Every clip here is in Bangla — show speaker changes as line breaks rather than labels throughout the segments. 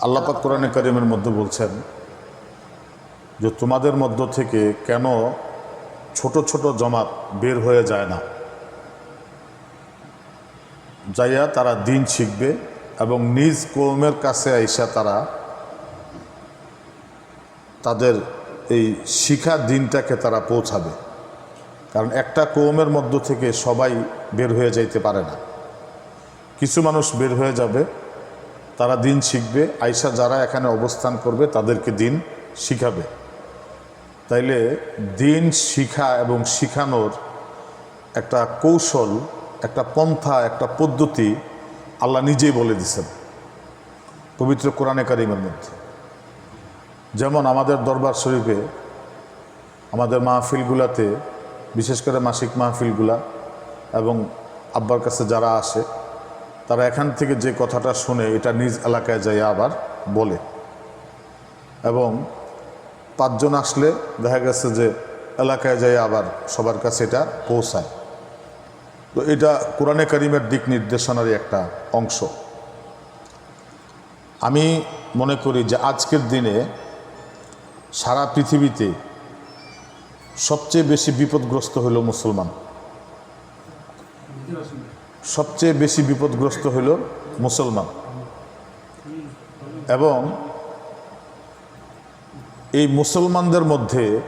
আল্লাপাক কোরআনে করিমের মধ্যে বলছেন যে তোমাদের মধ্য থেকে কেন ছোট ছোট জমাত বের হয়ে যায় না? যাইয়া তারা দিন শিখবে এবং নিজ কৌমের কাছে আইসা তারা তাদের এই শিখা দিনটাকে তারা পৌঁছাবে। কারণ একটা কৌমের মধ্য থেকে সবাই বের হয়ে যাইতে পারে না। কিছু মানুষ বের হয়ে যাবে তারা দিন শিখবে আইসা যারা এখানে অবস্থান করবে তাদেরকে দিন শিখাবে। তাইলে দিন শিখা এবং শিখানোর একটা কৌশল, একটা পন্থা, একটা পদ্ধতি আল্লাহ নিজেই বলে দিছেন পবিত্র কোরআনে কারিমের মধ্যে। যেমন আমাদের দরবার শরীফে আমাদের মাহফিলগুলাতে, বিশেষ করে মাসিক মাহফিলগুলা এবং আব্বার কাছে যারা আসে তারা এখান থেকে যে কথাটা শুনে এটা নিজ এলাকায় যাই আবার বলে। এবং পাঁচজন আসলে দেখা গেছে যে এলাকায় যাই আবার সবার কাছে এটা পৌঁছায়। তো এটা কোরআনে করিমের দিক নির্দেশনারই একটা অংশ। আমি মনে করি যে আজকের দিনে সারা পৃথিবীতে সবচেয়ে বেশি বিপদগ্রস্ত হলো মুসলমান। সবচেয়ে বেশি বিপদগ্রস্ত হইল মুসলমান। এবং এই মুসলমানদের মধ্যে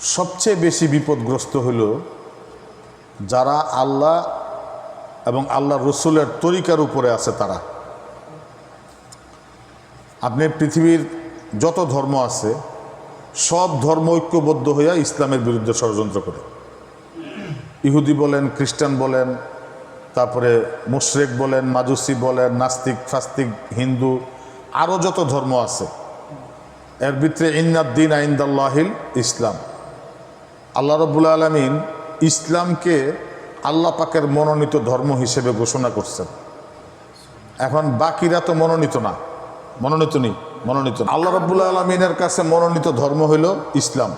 সবচেয়ে বেশি বিপদগ্রস্ত হইল যারা আল্লাহ এবং আল্লাহ রসুলের তরিকার উপরে আছে তারা। আপনি পৃথিবীর যত ধর্ম আছে, সব ধর্ম ঐক্যবদ্ধ হইয়া ইসলামের বিরুদ্ধে ষড়যন্ত্র করে। ইহুদি বলেন, খ্রিস্টান বলেন, তারপরে মুশরেক বলেন, মাজুসি বলেন, নাস্তিক, ফাস্তিক, হিন্দু আরও যত ধর্ম আছে। এর ভিতরে ইন্নাদ্দিন আইন্দাল্লাহিল ইসলাম। আল্লাহ রবুল্লা আলমিন ইসলামকে আল্লাহ পাকের মনোনীত ধর্ম হিসেবে ঘোষণা করছেন। এখন বাকিরা তো মনোনীত না। মনোনীত নেই, মনোনীত। আল্লাহ রবুল্লা আলমিনের কাছে মনোনীত ধর্ম হইল ইসলাম।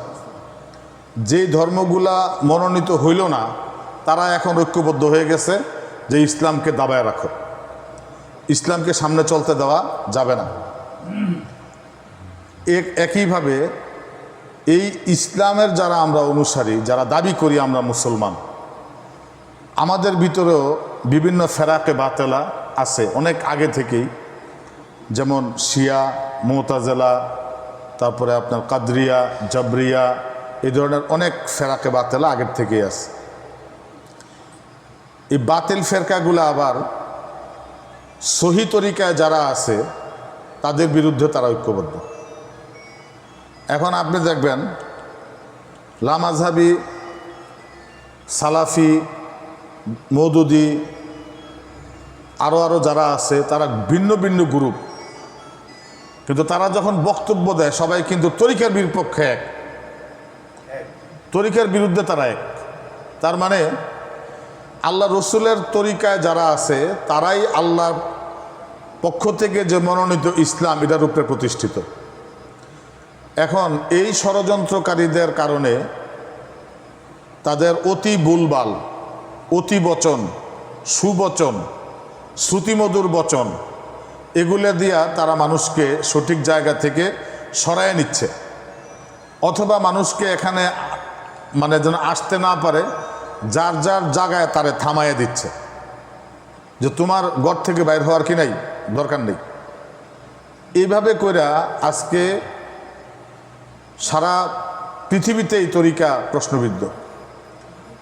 যে ধর্মগুলা মনোনীত হইল না, তারা এখন ঐক্যবদ্ধ হয়ে গেছে যে ইসলামকে দাবায় রাখো। ইসলামকে সামনে চলতে দেওয়া যাবে না। এক একইভাবে এই ইসলামের যারা আমরা অনুসারী, যারা দাবি করি আমরা মুসলমান, আমাদের ভিতরেও বিভিন্ন ফেরাকে বাতেলা আছে অনেক আগে থেকেই। যেমন শিয়া, মোতাজেলা, তারপরে আপনার কাদরিয়া, জাবরিয়া এই ধরনের অনেক ফেরাকে বাতেলা আগের থেকেই আছে। এই বাতিল ফেরকাগুলো আবার সহি তরিকায় যারা আছে, তাদের বিরুদ্ধে তারা ঐক্যবদ্ধ। এখন আপনি দেখবেন লামাজহাবি সালাফি, মৌদুদি আরও আরও যারা আছে, তারা ভিন্ন ভিন্ন গ্রুপ। কিন্তু তারা যখন বক্তব্য দেয়, সবাই কিন্তু তরিকার বিপক্ষে এক। তরিকার বিরুদ্ধে তারা এক। তার মানে আল্লাহ রসুলের তরিকায় যারা আছে, তারাই আল্লাহর পক্ষ থেকে যে মনোনীত ইসলাম, এটার উপরে প্রতিষ্ঠিত। এখন এই ষড়যন্ত্রকারীদের কারণে তাদের অতি বুলবাল অতি বচন সুবচন, শ্রুতিমধুর বচন, এগুলো দিয়া তারা মানুষকে সঠিক জায়গা থেকে সরায় নিচ্ছে। অথবা মানুষকে এখানে মানে যেন আসতে না পারে, যার যার জায়গায় তারে থামাইয়ে দিচ্ছে। যে তোমার ঘর থেকে বাইর হওয়ার কি নাই? দরকার নেই। এইভাবে কইরা আজকে সারা পৃথিবীতেই তরিকা প্রশ্নবিদ্ধ।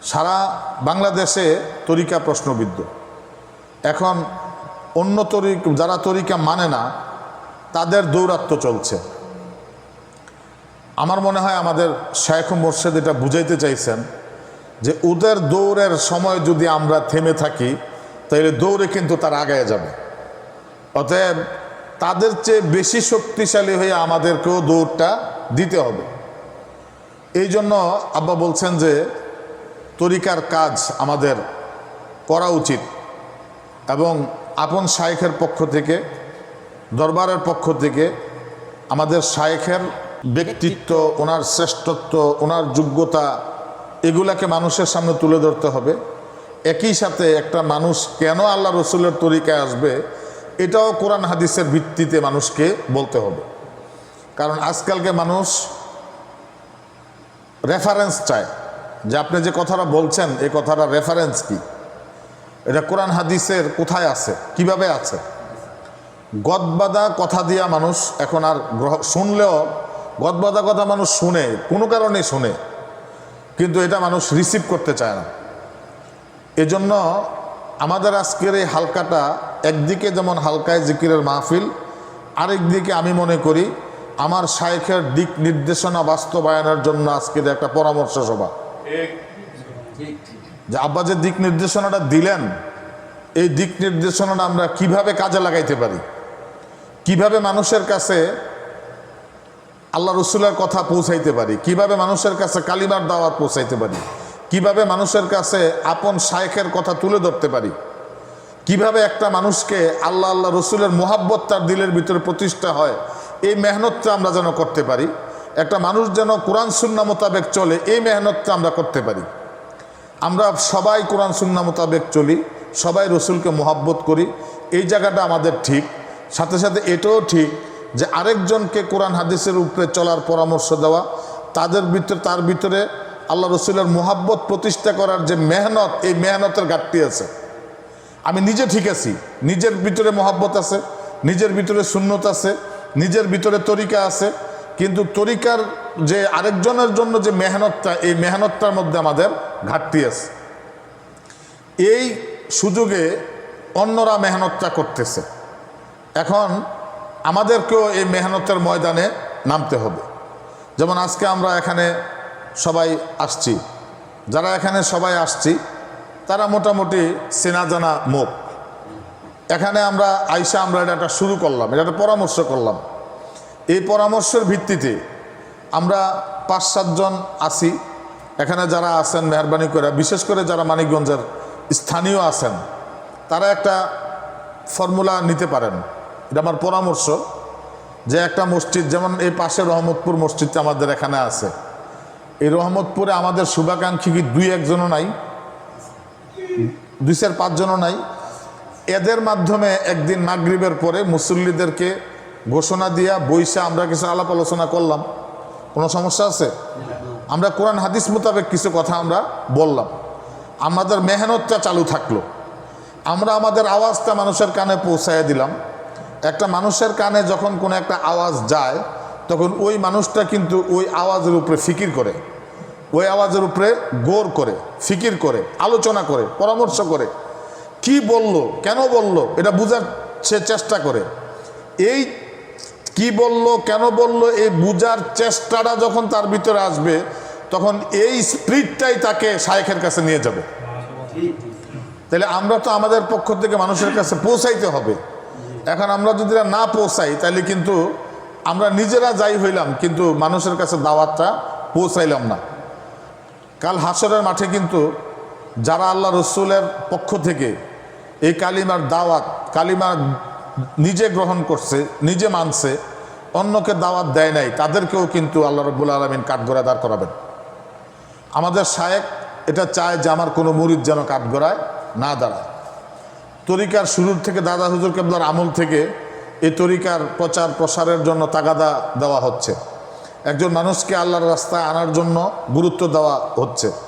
সারা বাংলাদেশে তরিকা প্রশ্নবিদ্ধ। এখন অন্য তরিক, যারা তরিকা মানে না, তাদের দৌরাত্ম চলছে। আমার মনে হয় আমাদের শেখ মোর্শেদ এটা বুঝাইতে চাইছেন যে ওদের দৌড়ের সময় যদি আমরা থেমে থাকি তাহলে দৌড়ে কিন্তু তার আগায় যাবে। অতএব তাদের চেয়ে বেশি শক্তিশালী হয়ে আমাদেরকেও দৌড়টা দিতে হবে। এই জন্য আব্বা বলছেন যে তরিকার কাজ আমাদের করা উচিত এবং আপন শায়েখের পক্ষ থেকে, দরবারের পক্ষ থেকে আমাদের শায়েখের ব্যক্তিত্ব, ওনার শ্রেষ্ঠত্ব, ওনার যোগ্যতা, এগুলাকে মানুষের সামনে তুলে ধরতে হবে। একই সাথে একটা মানুষ কেন আল্লাহ রসুলের তরিকায় আসবে, এটাও কোরআন হাদিসের ভিত্তিতে মানুষকে বলতে হবে। কারণ আজকালকে মানুষ রেফারেন্স চায়। যে আপনি যে কথাটা বলছেন এই কথাটা রেফারেন্স কি? এটা কোরআন হাদিসের কোথায় আছে? কীভাবে আছে? গদবাদা কথা দিয়া মানুষ এখন আর গ্রহ শুনলেও গদবাদা কথা মানুষ শুনে কোনো কারণে শুনে কিন্তু এটা মানুষ রিসিভ করতে চায় না। এজন্য আমাদের আজকের এই হালকাটা একদিকে যেমন হালকায় জিকিরের মাহফিল আরেক দিকে আমি মনে করি আমার শায়েখের দিক নির্দেশনা বাস্তবায়নের জন্য আজকের একটা পরামর্শ সভা। যে আব্বা যে দিক নির্দেশনাটা দিলেন এই দিক নির্দেশনাটা আমরা কীভাবে কাজে লাগাইতে পারি? কীভাবে মানুষের কাছে আল্লাহ রসুলের কথা পৌঁছাইতে পারি। কীভাবে মানুষের কাছে কালিমার দাওয়াত পৌঁছাইতে পারি? কীভাবে মানুষের কাছে আপন শায়েখের কথা তুলে ধরতে পারি? কীভাবে একটা মানুষকে আল্লাহ আল্লাহ রসুলের মোহাব্বত তার দিলের ভিতরে প্রতিষ্ঠা হয়? এই মেহনতটা আমরা যেন করতে পারি। একটা মানুষ যেন কোরআন সুন্না মোতাবেক চলে, এই মেহনতটা আমরা করতে পারি। আমরা সবাই কোরআন সুন্না মোতাবেক চলি, সবাই রসুলকে মোহাব্বত করি। এই জায়গাটা আমাদের ঠিক। সাথে সাথে এটাও ঠিক যে আরেকজনকে কোরআন হাদিসের উপরে চলার পরামর্শ দেওয়া, তাদের ভিতরে তার ভিতরে আল্লাহ রসুলের মোহাব্বত প্রতিষ্ঠা করার যে মেহনত, এই মেহনতের ঘাটতি আছে। আমি নিজে ঠিক আছি। নিজের ভিতরে মোহাব্বত আছে, নিজের ভিতরে শূন্যত আছে, নিজের ভিতরে তরিকা আছে, কিন্তু তরিকার যে আরেকজনের জন্য যে মেহনতটা, এই মেহনতটার মধ্যে আমাদের ঘাটতি আছে। এই সুযোগে অন্যরা মেহনতটা করতেছে। এখন আমাদেরকেও এই মেহনতের ময়দানে নামতে হবে। যেমন আজকে আমরা এখানে সবাই আসছি। যারা এখানে সবাই আসছি, তারা মোটামুটি চেনা জানা মুখ। এখানে আমরা আইসা আমরা এটা একটা শুরু করলাম, এটা একটা পরামর্শ করলাম। এই পরামর্শের ভিত্তিতে আমরা পাঁচ সাতজন আছি। এখানে যারা আছেন, মেহরবানি করে, বিশেষ করে যারা মানিকগঞ্জের স্থানীয় আছেন, তারা একটা ফর্মুলা নিতে পারেন। এটা আমার পরামর্শ যে একটা মসজিদ, যেমন এই পাশে রহমতপুর মসজিদটা আমাদের এখানে আছে। এই রহমতপুরে আমাদের শুভাকাঙ্ক্ষী কি দুই একজনও নাই? দুই চার পাঁচজনও নাই। এদের মাধ্যমে একদিন মাগরিবের পরে মুসল্লিদেরকে ঘোষণা দিয়া বইসা আমরা কিছু আলাপ আলোচনা করলাম। কোনো সমস্যা আছে? আমরা কোরআন হাদিস মোতাবেক কিছু কথা আমরা বললাম। আমাদের মেহনতটা চালু থাকল। আমরা আমাদের আওয়াজটা মানুষের কানে পৌঁছায় দিলাম। একটা মানুষের কানে যখন কোনো একটা আওয়াজ যায় তখন ওই মানুষটা কিন্তু ওই আওয়াজের উপরে ফিকির করে। ওই আওয়াজের উপরে গোর করে ফিকির করে আলোচনা করে পরামর্শ করে। কি বলল কেন বলল এটা বুঝার সে চেষ্টা করে। এই কি বলল কেন বলল এই বুঝার চেষ্টাটা যখন তার ভিতরে আসবে তখন এই স্প্রিটটাই তাকে শায়েখের কাছে নিয়ে যাবে। তাহলে আমরা তো আমাদের পক্ষ থেকে মানুষের কাছে পৌঁছাইতে হবে। এখন আমরা যদি না পৌঁছাই, তাহলে কিন্তু আমরা নিজেরা যাই হইলাম, কিন্তু মানুষের কাছে দাওয়াতটা পৌঁছাইলাম না। কাল হাসরের মাঠে কিন্তু যারা আল্লাহ রসুলের পক্ষ থেকে এই কালিমার দাওয়াত, কালিমা নিজে গ্রহণ করছে, নিজে মানছে, অন্যকে দাওয়াত দেয় নাই, তাদেরকেও কিন্তু আল্লাহ রব্বুল আলমিন কাঠগড়ায় দাঁড় করাবেন। আমাদের শায়েক এটা চায় যে আমার কোনো মুরিদ যেন কাঠগড়ায় না দাঁড়ায়। তরিকার শুরুর থেকে দাদা হুজুর কেবলার আমল থেকে এই তরিকার প্রচার প্রসারের জন্য তাগাদা দেওয়া হচ্ছে। একজন মানুষকে আল্লাহর রাস্তায় আনার জন্য গুরুত্ব দেওয়া হচ্ছে।